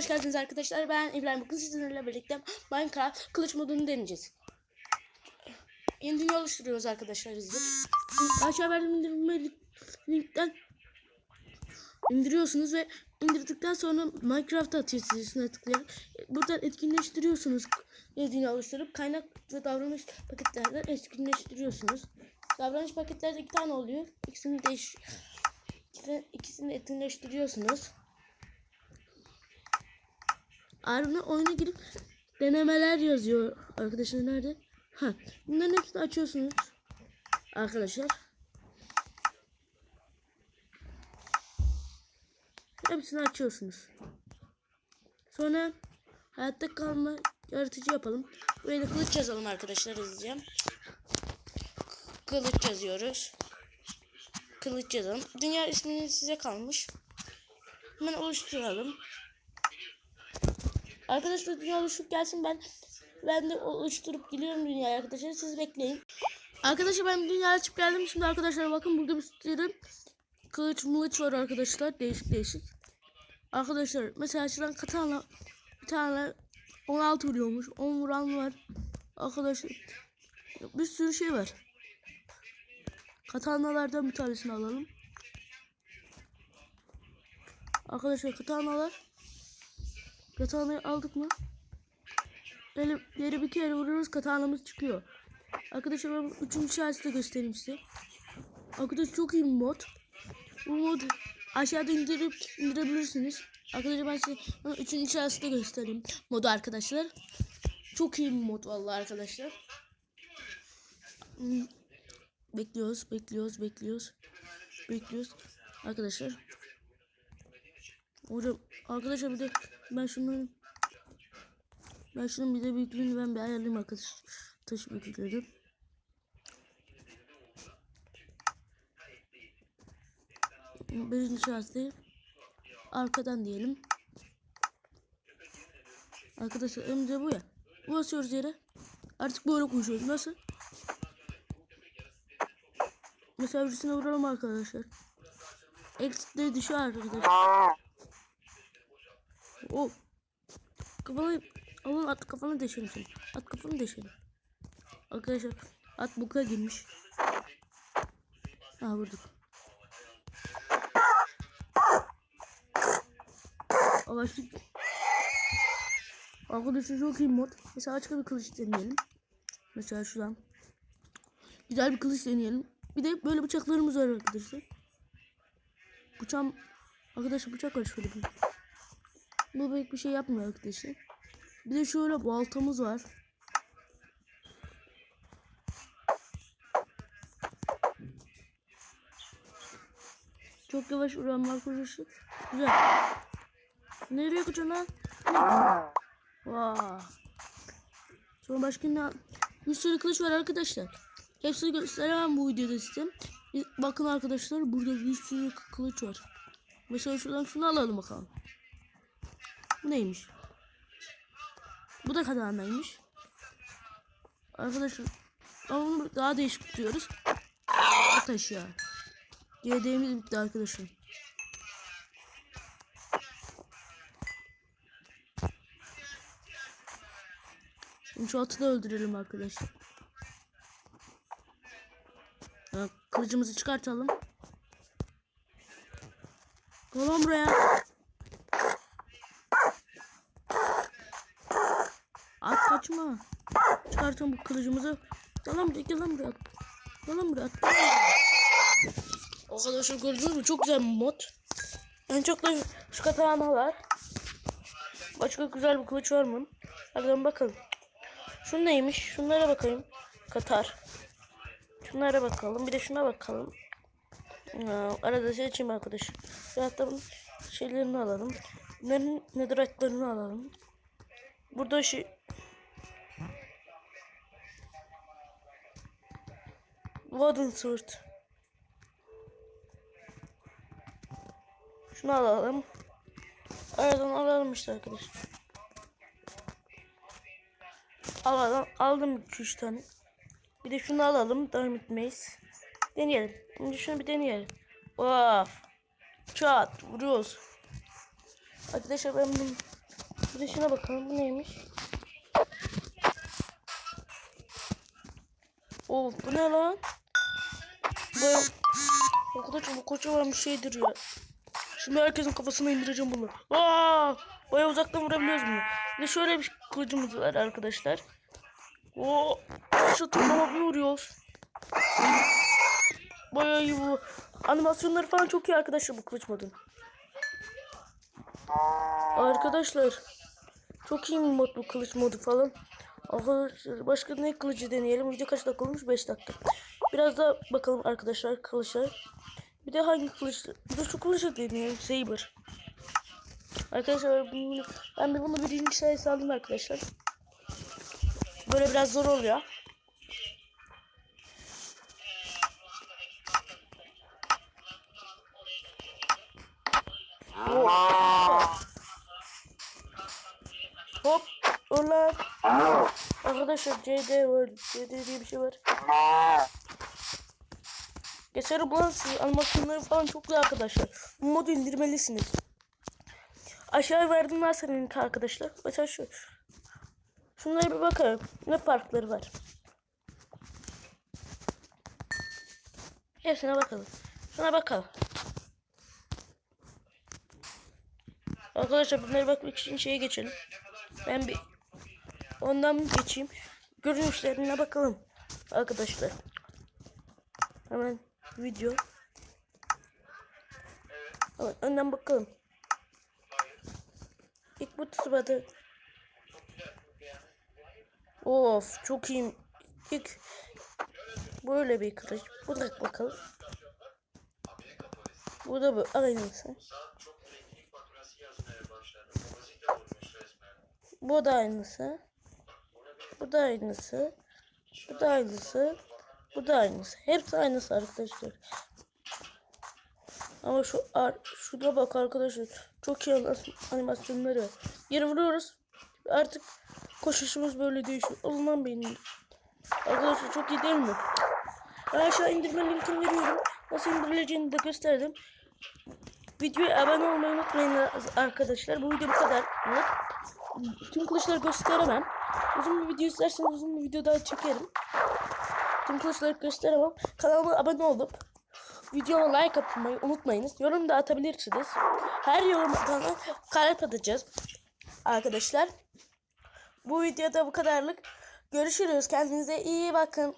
hoş geldiniz arkadaşlar. Ben İbrahim. Bugün sizinle birlikte Minecraft kılıç modunu deneyeceğiz. Yeni dünya oluşturuyoruz arkadaşlar biz. Aşağı verdiğim indirme linkten indiriyorsunuz ve indirdikten sonra Minecraft'a atıyor size üstüne tıklayarak. Buradan etkinleştiriyorsunuz. Yeni dünya oluşturup kaynak ve davranış paketlerden etkinleştiriyorsunuz. Davranış paketlerde iki tane oluyor. İkisini değiş ikisini, ikisini etkinleştiriyorsunuz. Ardından oyuna girip denemeler yazıyor. Arkadaşlar nerede? Ha, bunların hepsini açıyorsunuz. Arkadaşlar. Hepsini açıyorsunuz. Sonra hayatta kalma yaratıcı yapalım. Buraya da kılıç yazalım arkadaşlar yazacağım. Kılıç yazıyoruz. Kılıç yazalım. Dünya ismini size kalmış. Hemen oluşturalım. Arkadaşlar dünya oluşup gelsin ben ben de oluşturup geliyorum dünyaya arkadaşlar siz bekleyin. Arkadaşlar ben dünya açıp geldim şimdi arkadaşlar bakın burada bir sürü kılıç mılıç var arkadaşlar değişik değişik. Arkadaşlar mesela şuradan katana bir tane 16 vuruyormuş 10 vuran var. Arkadaşlar bir sürü şey var. Katanalardan bir tanesini alalım. Arkadaşlar katanalar Katanayı aldık mı? Böyle yere bir kere vuruyoruz katanamız çıkıyor. Arkadaşlar ben üçüncü şahsı da göstereyim size. Arkadaşlar çok iyi bir mod. Bu mod aşağıda indirip indirebilirsiniz. Arkadaşlar ben size üçüncü şahsı da göstereyim. Modu arkadaşlar. Çok iyi bir mod vallahi arkadaşlar. Hmm. Bekliyoruz, bekliyoruz, bekliyoruz. Bekliyoruz. Arkadaşlar. Hocam arkadaşlar bir de ben şunların ben şunun bir de büyüklüğünü ben bir ayarlayayım arkadaşlar. Taş büyüklüğünü. Birinci şahsı arkadan diyelim. Arkadaşlar önce bu ya. Basıyoruz yere. Artık böyle konuşuyoruz. Nasıl? Mesela birisine vuralım arkadaşlar. Exit'leri düşüyor arkadaşlar. Oh. Kafanı alın at kafanı deşelim. At kafanı deşelim. Arkadaşlar at buka girmiş. Ha vurduk. Arkadaşlar Arkadaşlar çok iyi mod. Mesela açık bir kılıç deneyelim. Mesela şuradan. Güzel bir kılıç deneyelim. Bir de böyle bıçaklarımız var arkadaşlar. Bıçağım arkadaşlar bıçak var şöyle bir. Bu pek bir şey yapmıyor arkadaşlar. Bir de şöyle baltamız var. Çok yavaş vuran arkadaşlar. Güzel. Nereye kaçıyorsun lan? Vaa. Sonra başka ne? Bir sürü kılıç var arkadaşlar. Hepsini gösteremem bu videoda size. Bakın arkadaşlar burada bir sürü kılıç var. Mesela şuradan şunu alalım bakalım. Bu neymiş? Bu da kadanaymış. Arkadaşlar bunu daha değişik tutuyoruz. Ateş ya. GD'miz bitti arkadaşlar. Şimdi şu atı da öldürelim arkadaşlar. Ya, kılıcımızı çıkartalım. Lan buraya. Kaçma. Çıkartalım bu kılıcımızı. Gel lan buraya, gel lan buraya. Gel lan buraya. At. Arkadaşlar gördünüz mü? Çok güzel bir mod. En çok da şu katana var. Başka güzel bir kılıç var mı? Hadi bakalım. Şu neymiş? Şunlara bakayım. Katar. Şunlara bakalım. Bir de şuna bakalım. Ya, arada seçeyim arkadaş. Bunun şeylerini alalım. Bunların netherite'larını alalım. Burada şey... Wooden sword. Şunu alalım. Aradan alalım işte arkadaşlar. Alalım. Aldım 2-3 tane. Bir de şunu alalım. Diamond Mace. Deneyelim. Şimdi şunu bir deneyelim. Of. Çat. Vuruyoruz. Arkadaşlar ben bunu Bir de şuna bakalım. Bu neymiş? Of bu ne lan? Baya... Arkadaşlar bu kocaman bir şeydir ya. Şimdi herkesin kafasına indireceğim bunu. Aa! Baya uzaktan vurabiliyoruz bunu. De şöyle bir kılıcımız var arkadaşlar. Oo! Şu tırnama bir vuruyoruz. Baya iyi bu. Animasyonları falan çok iyi arkadaşlar bu kılıç modun. Arkadaşlar çok iyi mod bu kılıç modu falan. Arkadaşlar başka ne kılıcı deneyelim. Video kaç dakika olmuş? 5 dakika. Biraz da bakalım arkadaşlar kılıçlar. Bir de hangi kılıç? Bir de şu kılıcı deneyelim. Saber. Arkadaşlar bunu, ben bir bunu birinci sayısı aldım arkadaşlar. Böyle biraz zor oluyor. Hop. Ulan. Arkadaşlar CD var. CD diye bir şey var. Geçerim lan siz animasyonları falan çok iyi arkadaşlar. Bu modu indirmelisiniz. Aşağıya verdim senin linki arkadaşlar. Mesela şu. Şunlara bir bakalım. Ne farkları var. Hepsine bakalım. Şuna bakalım. Arkadaşlar bunları bakmak için şeye geçelim. Ben bir ondan geçeyim? Görünüşlerine bakalım. Arkadaşlar. Hemen video. Hemen önden bakalım. İlk bu sırada. Of çok iyi. İlk böyle bir kılıç. Da bakalım. Bu da bu aynısı. Bu da aynısı. Bu da aynısı. Bu da aynısı. Bu da aynısı. Hepsi aynısı arkadaşlar. Ama şu ar şuna bak arkadaşlar. Çok iyi animasyonları. Yere vuruyoruz. Artık koşuşumuz böyle değişiyor. Alınan benim. Arkadaşlar çok iyi değil mi? Ben aşağı indirme linkini veriyorum. Nasıl indirileceğini de gösterdim. Videoya abone olmayı unutmayın arkadaşlar. Bu video bu kadar. Tüm kılıçları gösteremem. Uzun bir video isterseniz uzun bir video daha çekerim. Tüm kılıçları gösteremem. Kanalıma abone olup videoma like atmayı unutmayınız. Yorum da atabilirsiniz. Her yorum atana kalp atacağız. Arkadaşlar. Bu videoda bu kadarlık. Görüşürüz. Kendinize iyi bakın.